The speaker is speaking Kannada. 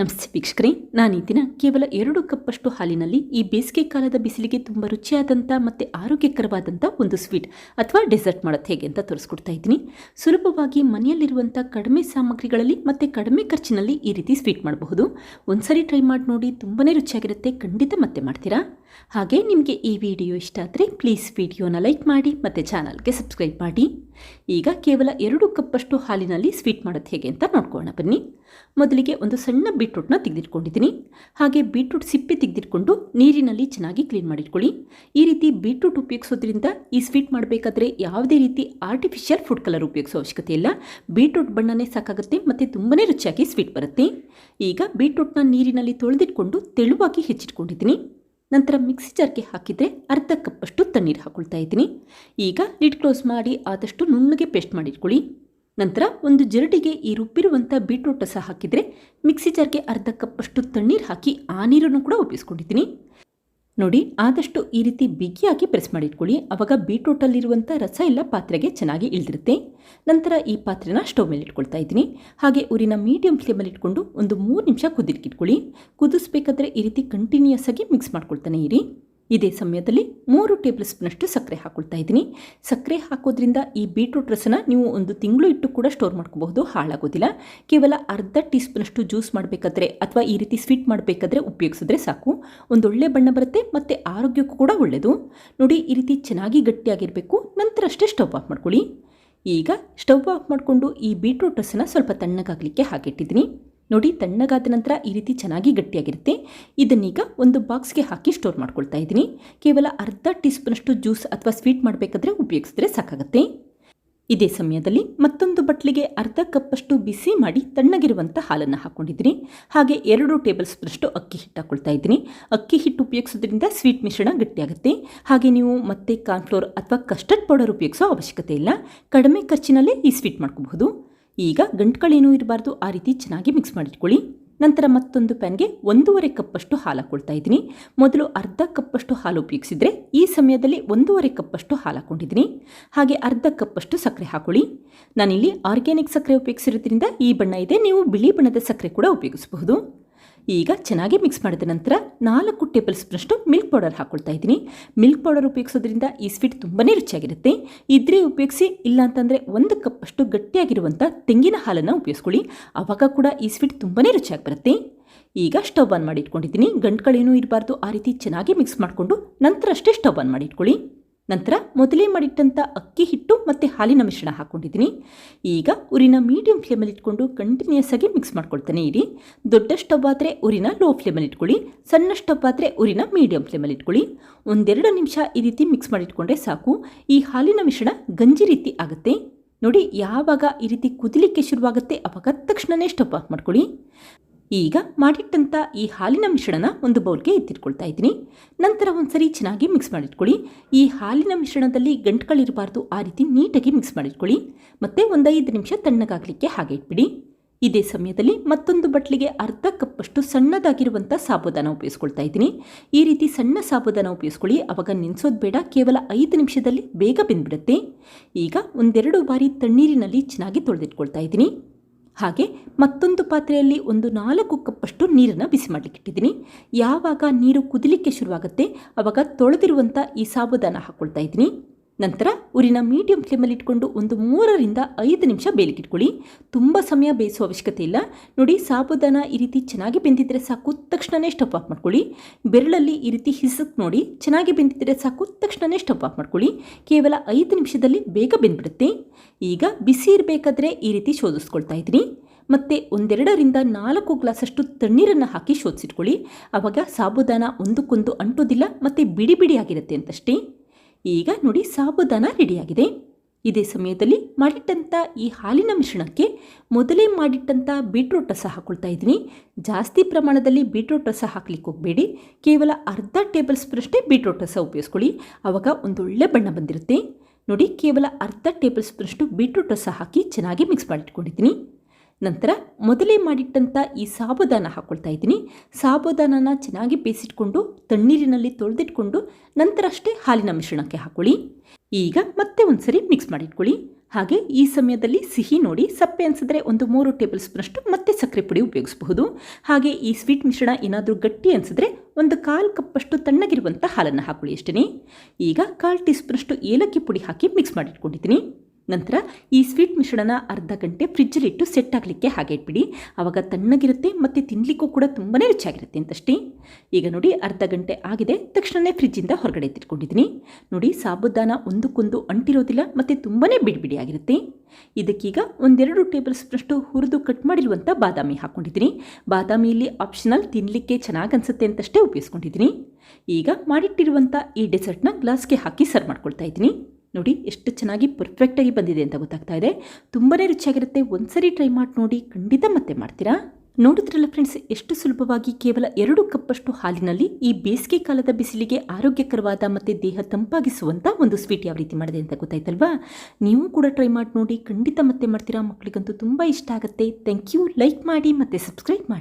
ನಮಸ್ತೆ ವೀಕ್ಷಕರೇ, ನಾನು ಈ ದಿನ ಕೇವಲ ಎರಡು ಕಪ್ಪಷ್ಟು ಹಾಲಿನಲ್ಲಿ ಈ ಬೇಸಿಗೆ ಕಾಲದ ಬಿಸಿಲಿಗೆ ತುಂಬ ರುಚಿಯಾದಂಥ ಮತ್ತು ಆರೋಗ್ಯಕರವಾದಂಥ ಒಂದು ಸ್ವೀಟ್ ಅಥವಾ ಡೆಸರ್ಟ್ ಮಾಡೋದು ಹೇಗೆ ಅಂತ ತೋರಿಸ್ಕೊಡ್ತಾ ಇದ್ದೀನಿ. ಸುಲಭವಾಗಿ ಮನೆಯಲ್ಲಿರುವಂಥ ಕಡಿಮೆ ಸಾಮಗ್ರಿಗಳಲ್ಲಿ ಮತ್ತು ಕಡಿಮೆ ಖರ್ಚಿನಲ್ಲಿ ಈ ರೀತಿ ಸ್ವೀಟ್ ಮಾಡಬಹುದು. ಒಂದ್ಸರಿ ಟ್ರೈ ಮಾಡಿ ನೋಡಿ ತುಂಬಾ ರುಚಿಯಾಗಿರುತ್ತೆ. ಖಂಡಿತ ಮತ್ತೆ ಮಾಡ್ತೀರಾ? ಹಾಗೆ ನಿಮಗೆ ಈ ವಿಡಿಯೋ ಇಷ್ಟ ಆದರೆ ಪ್ಲೀಸ್ ವಿಡಿಯೋನ ಲೈಕ್ ಮಾಡಿ ಮತ್ತು ಚಾನಲ್ಗೆ ಸಬ್ಸ್ಕ್ರೈಬ್ ಮಾಡಿ. ಈಗ ಕೇವಲ ಎರಡು ಕಪ್ಪಷ್ಟು ಹಾಲಿನಲ್ಲಿ ಸ್ವೀಟ್ ಮಾಡೋದು ಹೇಗೆ ಅಂತ ನೋಡ್ಕೊಳ್ಳೋಣ ಬನ್ನಿ. ಮೊದಲಿಗೆ ಒಂದು ಸಣ್ಣ ಬೀಟ್ರೂಟ್ನ ತೆಗೆದಿಟ್ಕೊಂಡಿದ್ದೀನಿ. ಹಾಗೆ ಬೀಟ್ರೂಟ್ ಸಿಪ್ಪೆ ತೆಗೆದಿಟ್ಕೊಂಡು ನೀರಿನಲ್ಲಿ ಚೆನ್ನಾಗಿ ಕ್ಲೀನ್ ಮಾಡಿಟ್ಕೊಳ್ಳಿ. ಈ ರೀತಿ ಬೀಟ್ರೂಟ್ ಉಪಯೋಗಿಸೋದ್ರಿಂದ ಈ ಸ್ವೀಟ್ ಮಾಡಬೇಕಾದ್ರೆ ಯಾವುದೇ ರೀತಿ ಆರ್ಟಿಫಿಷಿಯಲ್ ಫುಡ್ ಕಲರ್ ಉಪಯೋಗಿಸೋ ಅವಶ್ಯಕತೆ ಇಲ್ಲ. ಬೀಟ್ರೂಟ್ ಬಣ್ಣನೇ ಸಾಕಾಗುತ್ತೆ ಮತ್ತು ತುಂಬಾ ರುಚಿಯಾಗಿ ಸ್ವೀಟ್ ಬರುತ್ತೆ. ಈಗ ಬೀಟ್ರೂಟ್ನ ನೀರಿನಲ್ಲಿ ತೊಳೆದಿಟ್ಕೊಂಡು ತೆಳುವಾಗಿ ಹೆಚ್ಚಿಟ್ಕೊಂಡಿದ್ದೀನಿ. ನಂತರ ಮಿಕ್ಸಿ ಜಾರ್ಗೆ ಹಾಕಿದರೆ ಅರ್ಧ ಕಪ್ಪಷ್ಟು ತಣ್ಣೀರು ಹಾಕೊಳ್ತಾ ಇದ್ದೀನಿ. ಈಗ ಲಿಡ್ ಕ್ಲೋಸ್ ಮಾಡಿ ಆದಷ್ಟು ನುಣ್ಣಗೆ ಪೇಸ್ಟ್ ಮಾಡಿಟ್ಕೊಳ್ಳಿ. ನಂತರ ಒಂದು ಜರಡಿಗೆ ಈ ರುಬ್ಬಿರುವಂಥ ಬೀಟ್ರೂಟ್ ಸಹ ಹಾಕಿದರೆ ಮಿಕ್ಸಿ ಜಾರ್ಗೆ ಅರ್ಧ ಕಪ್ಪಷ್ಟು ತಣ್ಣೀರು ಹಾಕಿ ಆ ನೀರನ್ನು ಕೂಡ ಉಪಯೋಗಿಸ್ಕೊಂಡಿದ್ದೀನಿ ನೋಡಿ, ಆದಷ್ಟು ಈ ರೀತಿ ಬಿಗಿಯಾಗಿ ಪ್ರೆಸ್ ಮಾಡಿಟ್ಕೊಳ್ಳಿ. ಆವಾಗ ಬೀಟ್ರೂಟಲ್ಲಿರುವಂಥ ರಸ ಎಲ್ಲ ಪಾತ್ರೆಗೆ ಚೆನ್ನಾಗಿ ಇಳಿದಿರುತ್ತೆ. ನಂತರ ಈ ಪಾತ್ರೆನ ಸ್ಟವ್ ಮೇಲೆ ಇಟ್ಕೊಳ್ತಾ ಇದ್ದೀನಿ. ಹಾಗೆ ಊರಿನ ಮೀಡಿಯಂ ಫ್ಲೇಮಲ್ಲಿ ಇಟ್ಕೊಂಡು ಒಂದು ಮೂರು ನಿಮಿಷ ಕುದಿರ್ಕಿಟ್ಕೊಳ್ಳಿ ಕುದಿಸ್ಬೇಕಾದ್ರೆ ಈ ರೀತಿ ಕಂಟಿನ್ಯೂಸ್ ಆಗಿ ಮಿಕ್ಸ್ ಮಾಡ್ಕೊಳ್ತಾನೆ ಇರಿ. ಇದೇ ಸಮಯದಲ್ಲಿ ಮೂರು ಟೇಬಲ್ ಸ್ಪೂನಷ್ಟು ಸಕ್ಕರೆ ಹಾಕೊಳ್ತಾ ಇದ್ದೀನಿ. ಸಕ್ಕರೆ ಹಾಕೋದ್ರಿಂದ ಈ ಬೀಟ್ರೂಟ್ ರಸನ ನೀವು ಒಂದು ತಿಂಗಳು ಇಟ್ಟು ಕೂಡ ಸ್ಟೋರ್ ಮಾಡ್ಕೋಬಹುದು, ಹಾಳಾಗೋದಿಲ್ಲ. ಕೇವಲ ಅರ್ಧ ಟೀ ಸ್ಪೂನಷ್ಟು ಜ್ಯೂಸ್ ಮಾಡಬೇಕಾದ್ರೆ ಅಥವಾ ಈ ರೀತಿ ಸ್ವೀಟ್ ಮಾಡಬೇಕಾದ್ರೆ ಉಪಯೋಗಿಸಿದ್ರೆ ಸಾಕು. ಒಂದೊಳ್ಳೆ ಬಣ್ಣ ಬರುತ್ತೆ ಮತ್ತು ಆರೋಗ್ಯಕ್ಕೂ ಕೂಡ ಒಳ್ಳೆಯದು ನೋಡಿ ಈ ರೀತಿ ಚೆನ್ನಾಗಿ ಗಟ್ಟಿಯಾಗಿರಬೇಕು, ನಂತರ ಅಷ್ಟೇ ಸ್ಟವ್ ಆಫ್ ಮಾಡ್ಕೊಳ್ಳಿ. ಈಗ ಸ್ಟವ್ ಆಫ್ ಮಾಡಿಕೊಂಡು ಈ ಬೀಟ್ರೂಟ್ ರಸನ ಸ್ವಲ್ಪ ತಣ್ಣಗಾಗಲಿಕ್ಕೆ ಹಾಕಿಟ್ಟಿದ್ದೀನಿ. ನೋಡಿ, ತಣ್ಣಗಾದ ನಂತರ ಈ ರೀತಿ ಚೆನ್ನಾಗಿ ಗಟ್ಟಿಯಾಗಿರುತ್ತೆ. ಇದನ್ನೀಗ ಒಂದು ಬಾಕ್ಸ್ಗೆ ಹಾಕಿ ಸ್ಟೋರ್ ಮಾಡ್ಕೊಳ್ತಾ ಇದ್ದೀನಿ. ಕೇವಲ ಅರ್ಧ ಟೀ ಸ್ಪೂನಷ್ಟು ಜ್ಯೂಸ್ ಅಥವಾ ಸ್ವೀಟ್ ಮಾಡಬೇಕಾದ್ರೆ ಉಪಯೋಗಿಸಿದ್ರೆ ಸಾಕಾಗುತ್ತೆ. ಇದೇ ಸಮಯದಲ್ಲಿ ಮತ್ತೊಂದು ಬಟ್ಲಿಗೆ ಅರ್ಧ ಕಪ್ಪಷ್ಟು ಬಿಸಿ ಮಾಡಿ ತಣ್ಣಗಿರುವಂಥ ಹಾಲನ್ನು ಹಾಕ್ಕೊಂಡಿದ್ದೀನಿ. ಹಾಗೆ ಎರಡು ಟೇಬಲ್ ಸ್ಪೂನಷ್ಟು ಅಕ್ಕಿ ಹಿಟ್ಟು ಹಾಕ್ಕೊಳ್ತಾ ಇದ್ದೀನಿ. ಅಕ್ಕಿ ಹಿಟ್ಟು ಉಪಯೋಗಿಸೋದ್ರಿಂದ ಸ್ವೀಟ್ ಮಿಶ್ರಣ ಗಟ್ಟಿಯಾಗುತ್ತೆ. ಹಾಗೆ ನೀವು ಮತ್ತೆ ಕಾರ್ನ್ಫ್ಲೋರ್ ಅಥವಾ ಕಸ್ಟರ್ಡ್ ಪೌಡರ್ ಉಪಯೋಗಿಸೋ ಅವಶ್ಯಕತೆ ಇಲ್ಲ. ಕಡಿಮೆ ಖರ್ಚಿನಲ್ಲೇ ಈ ಸ್ವೀಟ್ ಮಾಡ್ಕೋಬಹುದು. ಈಗ ಗಂಟುಗಳೇನೂ ಇರಬಾರ್ದು, ಆ ರೀತಿ ಚೆನ್ನಾಗಿ ಮಿಕ್ಸ್ ಮಾಡಿಟ್ಕೊಳ್ಳಿ. ನಂತರ ಮತ್ತೊಂದು ಪ್ಯಾನ್ಗೆ ಒಂದೂವರೆ ಕಪ್ಪಷ್ಟು ಹಾಲು ಹಾಕ್ಕೊಳ್ತಾ ಇದ್ದೀನಿ. ಮೊದಲು ಅರ್ಧ ಕಪ್ಪಷ್ಟು ಹಾಲು ಉಪಯೋಗಿಸಿದರೆ ಈ ಸಮಯದಲ್ಲಿ ಒಂದೂವರೆ ಕಪ್ಪಷ್ಟು ಹಾಲು ಹಾಕ್ಕೊಂಡಿದ್ದೀನಿ ಹಾಗೆ ಅರ್ಧ ಕಪ್ಪಷ್ಟು ಸಕ್ಕರೆ ಹಾಕೊಳ್ಳಿ. ನಾನಿಲ್ಲಿ ಆರ್ಗ್ಯಾನಿಕ್ ಸಕ್ಕರೆ ಉಪಯೋಗಿಸಿರೋದ್ರಿಂದ ಈ ಬಣ್ಣ ಇದೆ, ನೀವು ಬಿಳಿ ಬಣ್ಣದ ಸಕ್ಕರೆ ಕೂಡ ಉಪಯೋಗಿಸಬಹುದು. ಈಗ ಚೆನ್ನಾಗಿ ಮಿಕ್ಸ್ ಮಾಡಿದ ನಂತರ ನಾಲ್ಕು ಟೇಬಲ್ ಸ್ಪೂನಷ್ಟು ಮಿಲ್ಕ್ ಪೌಡರ್ ಹಾಕ್ಕೊಳ್ತಾ ಇದ್ದೀನಿ. ಮಿಲ್ಕ್ ಪೌಡರ್ ಉಪಯೋಗಿಸೋದ್ರಿಂದ ಈ ಸ್ವೀಟ್ ತುಂಬಾ ರುಚಿಯಾಗಿರುತ್ತೆ. ಇದ್ರೆ ಉಪಯೋಗಿಸಿ ಇಲ್ಲ ಅಂತಂದರೆ ಒಂದು ಕಪ್ಪಷ್ಟು ಗಟ್ಟಿಯಾಗಿರುವಂಥ ತೆಂಗಿನ ಹಾಲನ್ನು ಉಪಯೋಗಿಸ್ಕೊಳ್ಳಿ. ಆವಾಗ ಕೂಡ ಈ ಸ್ವೀಟ್ ತುಂಬಾ ರುಚಿಯಾಗಿ ಬರುತ್ತೆ. ಈಗ ಸ್ಟವ್ ಆನ್ ಮಾಡಿ ಇಟ್ಕೊಂಡಿದ್ದೀನಿ. ಗಂಟುಗಳೇನೂ ಇರಬಾರ್ದು. ಆ ರೀತಿ ಚೆನ್ನಾಗಿ ಮಿಕ್ಸ್ ಮಾಡಿಕೊಂಡು ನಂತರ ಅಷ್ಟೇ ಸ್ಟವ್ ಆನ್ ಮಾಡಿ ಇಟ್ಕೊಳ್ಳಿ. ನಂತರ ಮೊದಲೇ ಮಾಡಿಟ್ಟಂಥ ಅಕ್ಕಿ ಹಿಟ್ಟು ಮತ್ತು ಹಾಲಿನ ಮಿಶ್ರಣ ಹಾಕ್ಕೊಂಡಿದ್ದೀನಿ ಈಗ ಉರಿನ ಮೀಡಿಯಂ ಫ್ಲೇಮಲ್ಲಿ ಇಟ್ಕೊಂಡು ಕಂಟಿನ್ಯೂಸ್ ಆಗಿ ಮಿಕ್ಸ್ ಮಾಡ್ಕೊಳ್ತಾನೆ. ಇರಿ, ದೊಡ್ಡ ಸ್ಟವ್ ಆದರೆ ಉರಿನ ಲೋ ಫ್ಲೇಮಲ್ಲಿ ಇಟ್ಕೊಳ್ಳಿ, ಸಣ್ಣ ಸ್ಟವ್ ಆದರೆ ಉರಿನ ಮೀಡಿಯಂ ಫ್ಲೇಮಲ್ಲಿ ಇಟ್ಕೊಳ್ಳಿ. ಒಂದೆರಡು ನಿಮಿಷ ಈ ರೀತಿ ಮಿಕ್ಸ್ ಮಾಡಿಟ್ಕೊಂಡ್ರೆ ಸಾಕು. ಈ ಹಾಲಿನ ಮಿಶ್ರಣ ಗಂಜಿ ರೀತಿ ಆಗುತ್ತೆ. ನೋಡಿ, ಯಾವಾಗ ಈ ರೀತಿ ಕುದಿಲಿಕ್ಕೆ ಶುರುವಾಗುತ್ತೆ ಅವಾಗ ತಕ್ಷಣವೇ ಸ್ಟವ್ ಆಫ್ ಮಾಡ್ಕೊಳ್ಳಿ. ಈಗ ಮಾಡಿಟ್ಟಂಥ ಈ ಹಾಲಿನ ಮಿಶ್ರಣನ ಒಂದು ಬೌಲ್ಗೆ ಎತ್ತಿಟ್ಕೊಳ್ತಾ ಇದ್ದೀನಿ. ನಂತರ ಒಂದ್ಸರಿ ಚೆನ್ನಾಗಿ ಮಿಕ್ಸ್ ಮಾಡಿಟ್ಕೊಳ್ಳಿ. ಈ ಹಾಲಿನ ಮಿಶ್ರಣದಲ್ಲಿ ಗಂಟುಗಳಿರಬಾರ್ದು ಆ ರೀತಿ ನೀಟಾಗಿ ಮಿಕ್ಸ್ ಮಾಡಿಟ್ಕೊಳ್ಳಿ. ಮತ್ತು ಒಂದು ಐದು ನಿಮಿಷ ತಣ್ಣಗಾಗಲಿಕ್ಕೆ ಹಾಗೆ ಇಟ್ಬಿಡಿ. ಇದೇ ಸಮಯದಲ್ಲಿ ಮತ್ತೊಂದು ಬಟ್ಲಿಗೆ ಅರ್ಧ ಕಪ್ಪಷ್ಟು ಸಣ್ಣದಾಗಿರುವಂಥ ಸಾಬುದಾನ ಉಪಯೋಗಿಸ್ಕೊಳ್ತಾ ಇದ್ದೀನಿ. ಈ ರೀತಿ ಸಣ್ಣ ಸಾಬುದಾನ ಉಪಯೋಗಿಸ್ಕೊಳ್ಳಿ. ಅವಾಗ ನೆನೆಸೋದು ಬೇಡ. ಕೇವಲ ಐದು ನಿಮಿಷದಲ್ಲಿ ಬೇಗ ಬೆಂದ್ಬಿಡುತ್ತೆ. ಈಗ ಒಂದೆರಡು ಬಾರಿ ತಣ್ಣೀರಿನಲ್ಲಿ ಚೆನ್ನಾಗಿ ತೊಳೆದಿಟ್ಕೊಳ್ತಾ ಇದ್ದೀನಿ. ಹಾಗೆ ಮತ್ತೊಂದು ಪಾತ್ರೆಯಲ್ಲಿ ಒಂದು ನಾಲ್ಕು ಕಪ್ಪಷ್ಟು ನೀರನ್ನು ಬಿಸಿ ಮಾಡಲಿಕ್ಕೆ ಇಟ್ಟಿದ್ದೀನಿ. ಯಾವಾಗ ನೀರು ಕುದಿಲಿಕ್ಕೆ ಶುರುವಾಗುತ್ತೆ ಆವಾಗ ತೊಳೆದಿರುವಂಥ ಈ ಸಾಬುದಾನ ಹಾಕ್ಕೊಳ್ತಾ ಇದ್ದೀನಿ. ನಂತರ ಊರಿನ ಮೀಡಿಯಂ ಫ್ಲೇಮಲ್ಲಿ ಇಟ್ಕೊಂಡು ಒಂದು ಮೂರರಿಂದ ಐದು ನಿಮಿಷ ಬೇಲಿಗಿಟ್ಕೊಳ್ಳಿ. ತುಂಬ ಸಮಯ ಬೇಯಿಸುವ ಅವಶ್ಯಕತೆ ಇಲ್ಲ. ನೋಡಿ, ಸಾಬುದಾನ ಈ ರೀತಿ ಚೆನ್ನಾಗಿ ಬೆಂದಿದ್ದರೆ ಸಾಕು ತಕ್ಷಣವೇ ಸ್ಟಪ್ ಆಫ್ ಮಾಡ್ಕೊಳ್ಳಿ. ಬೆರಳಲ್ಲಿ ಈ ರೀತಿ ಹಿಸಕ್ ನೋಡಿ, ಚೆನ್ನಾಗಿ ಬೆಂದಿದ್ದರೆ ಸಾಕು ತಕ್ಷಣವೇ ಸ್ಟಪ್ ಆಫ್ ಮಾಡ್ಕೊಳ್ಳಿ. ಕೇವಲ ಐದು ನಿಮಿಷದಲ್ಲಿ ಬೇಗ ಬೆಂದ್ಬಿಡುತ್ತೆ. ಈಗ ಬಿಸಿ ಇರಬೇಕಾದ್ರೆ ಈ ರೀತಿ ಶೋಧಿಸ್ಕೊಳ್ತಾ ಇದ್ದೀನಿ ಮತ್ತು ಒಂದೆರಡರಿಂದ ನಾಲ್ಕು ಗ್ಲಾಸಷ್ಟು ತಣ್ಣೀರನ್ನು ಹಾಕಿ ಶೋಧಿಸಿಟ್ಕೊಳ್ಳಿ. ಆವಾಗ ಸಾಬುದಾನ ಒಂದಕ್ಕೊಂದು ಅಂಟೋದಿಲ್ಲ, ಮತ್ತು ಬಿಡಿ ಬಿಡಿಯಾಗಿರುತ್ತೆ ಅಂತಷ್ಟೇ. ಈಗ ನೋಡಿ ಸಾಬುದಾನ ರೆಡಿಯಾಗಿದೆ. ಇದೇ ಸಮಯದಲ್ಲಿ ಮಾಡಿಟ್ಟಂಥ ಈ ಹಾಲಿನ ಮಿಶ್ರಣಕ್ಕೆ ಮೊದಲೇ ಮಾಡಿಟ್ಟಂಥ ಬೀಟ್ರೂಟ್ ರಸ ಹಾಕೊಳ್ತಾ ಇದ್ದೀನಿ. ಜಾಸ್ತಿ ಪ್ರಮಾಣದಲ್ಲಿ ಬೀಟ್ರೂಟ್ ರಸ ಹಾಕ್ಲಿಕ್ಕೆ ಹೋಗಬೇಡಿ. ಕೇವಲ ಅರ್ಧ ಟೇಬಲ್ ಸ್ಪೂನಷ್ಟೇ ಬೀಟ್ರೂಟ್ ರಸ ಉಪಯೋಗಿಸ್ಕೊಳ್ಳಿ. ಆವಾಗ ಒಂದೊಳ್ಳೆ ಬಣ್ಣ ಬಂದಿರುತ್ತೆ. ನೋಡಿ ಕೇವಲ ಅರ್ಧ ಟೇಬಲ್ ಸ್ಪೂನಷ್ಟು ಬೀಟ್ರೂಟ್ ರಸ ಹಾಕಿ ಚೆನ್ನಾಗಿ ಮಿಕ್ಸ್ ಮಾಡಿಟ್ಕೊಂಡಿದ್ದೀನಿ. ನಂತರ ಮೊದಲೇ ಮಾಡಿಟ್ಟಂಥ ಈ ಸಾಬುದಾನ ಹಾಕ್ಕೊಳ್ತಾ ಇದ್ದೀನಿ. ಸಾಬುದಾನನ ಚೆನ್ನಾಗಿ ಬೇಯಿಸಿಟ್ಕೊಂಡು ತಣ್ಣೀರಿನಲ್ಲಿ ತೊಳೆದಿಟ್ಕೊಂಡು ನಂತರ ಅಷ್ಟೇ ಹಾಲಿನ ಮಿಶ್ರಣಕ್ಕೆ ಹಾಕ್ಕೊಳ್ಳಿ ಈಗ ಮತ್ತೆ ಒಂದ್ಸರಿ ಮಿಕ್ಸ್ ಮಾಡಿಟ್ಕೊಳ್ಳಿ. ಹಾಗೆ ಈ ಸಮಯದಲ್ಲಿ ಸಿಹಿ ನೋಡಿ ಸಪ್ಪೆ ಅನಿಸಿದ್ರೆ ಒಂದು ಮೂರು ಟೇಬಲ್ ಸ್ಪೂನಷ್ಟು ಮತ್ತೆ ಸಕ್ಕರೆ ಪುಡಿ ಉಪಯೋಗಿಸಬಹುದು. ಹಾಗೆ ಈ ಸ್ವೀಟ್ ಮಿಶ್ರಣ ಏನಾದರೂ ಗಟ್ಟಿ ಅನಿಸಿದ್ರೆ ಒಂದು ಕಾಲು ಕಪ್ಪಷ್ಟು ತಣ್ಣಗಿರುವಂಥ ಹಾಲನ್ನು ಹಾಕೊಳ್ಳಿ ಅಷ್ಟೇ ಈಗ ಕಾಲು ಟೀ ಸ್ಪೂನಷ್ಟು ಏಲಕ್ಕಿ ಪುಡಿ ಹಾಕಿ ಮಿಕ್ಸ್ ಮಾಡಿಟ್ಕೊಂಡಿದ್ದೀನಿ. ನಂತರ ಈ ಸ್ವೀಟ್ ಮಿಶ್ರಣನ ಅರ್ಧ ಗಂಟೆ ಫ್ರಿಜ್ಜಲ್ಲಿಟ್ಟು ಸೆಟ್ ಆಗಲಿಕ್ಕೆ ಹಾಗೆ ಇಟ್ಬಿಡಿ. ಆವಾಗ ತಣ್ಣಗಿರುತ್ತೆ ಮತ್ತು ತಿನ್ನಲಿಕ್ಕೂ ಕೂಡ ತುಂಬಾ ರುಚಿಯಾಗಿರುತ್ತೆ ಅಂತಷ್ಟೇ. ಈಗ ನೋಡಿ ಅರ್ಧ ಗಂಟೆ ಆಗಿದೆ ತಕ್ಷಣವೇ ಫ್ರಿಜ್ಜಿಂದ ಹೊರಗಡೆ ತಿಳ್ಕೊಂಡಿದ್ದೀನಿ ನೋಡಿ ಸಾಬುದಾನ ಒಂದಕ್ಕೊಂದು ಅಂಟಿರೋದಿಲ್ಲ ಮತ್ತು ತುಂಬಾ ಬಿಡಿಬಿಡಿಯಾಗಿರುತ್ತೆ. ಇದಕ್ಕೀಗ ಒಂದೆರಡು ಟೇಬಲ್ ಸ್ಪೂನಷ್ಟು ಹುರಿದು ಕಟ್ ಮಾಡಿರುವಂಥ ಬಾದಾಮಿ ಹಾಕ್ಕೊಂಡಿದ್ದೀನಿ. ಬಾದಾಮಿಯಲ್ಲಿ ಆಪ್ಷನಲ್ ತಿನ್ನಲಿಕ್ಕೆ ಚೆನ್ನಾಗಿ ಅನಿಸುತ್ತೆ ಅಂತಷ್ಟೇ ಉಪಯೋಗಿಸ್ಕೊಂಡಿದ್ದೀನಿ. ಈಗ ಮಾಡಿಟ್ಟಿರುವಂಥ ಈ ಡೆಸರ್ಟ್ನ ಗ್ಲಾಸ್ಗೆ ಹಾಕಿ ಸರ್ವ್ ಮಾಡ್ಕೊಳ್ತಾ ಇದ್ದೀನಿ. ನೋಡಿ ಎಷ್ಟು ಚೆನ್ನಾಗಿ ಪರ್ಫೆಕ್ಟಾಗಿ ಬಂದಿದೆ ಅಂತ ಗೊತ್ತಾಗ್ತಾ ಇದೆ. ತುಂಬಾ ರುಚಿಯಾಗಿರುತ್ತೆ. ಒಂದ್ಸರಿ ಟ್ರೈ ಮಾಡಿ ನೋಡಿ, ಖಂಡಿತ ಮತ್ತೆ ಮಾಡ್ತೀರಾ? ನೋಡಿದ್ರಲ್ಲ ಫ್ರೆಂಡ್ಸ್ ಎಷ್ಟು ಸುಲಭವಾಗಿ ಕೇವಲ ಎರಡು ಕಪ್ಪಷ್ಟು ಹಾಲಿನಲ್ಲಿ ಈ ಬೇಸಿಗೆ ಕಾಲದ ಬಿಸಿಲಿಗೆ ಆರೋಗ್ಯಕರವಾದ ಮತ್ತು ದೇಹ ತಂಪಾಗಿಸುವಂಥ ಒಂದು ಸ್ವೀಟ್ ಯಾವ ರೀತಿ ಮಾಡಿದೆ ಅಂತ ಗೊತ್ತಾಯ್ತಲ್ವಾ? ನೀವು ಕೂಡ ಟ್ರೈ ಮಾಡಿ ನೋಡಿ, ಖಂಡಿತ ಮತ್ತೆ ಮಾಡ್ತೀರಾ? ಮಕ್ಕಳಿಗಂತೂ ತುಂಬ ಇಷ್ಟ ಆಗುತ್ತೆ. ಥ್ಯಾಂಕ್ ಯು ಲೈಕ್ ಮಾಡಿ ಮತ್ತು ಸಬ್ಸ್ಕ್ರೈಬ್ ಮಾಡಿ.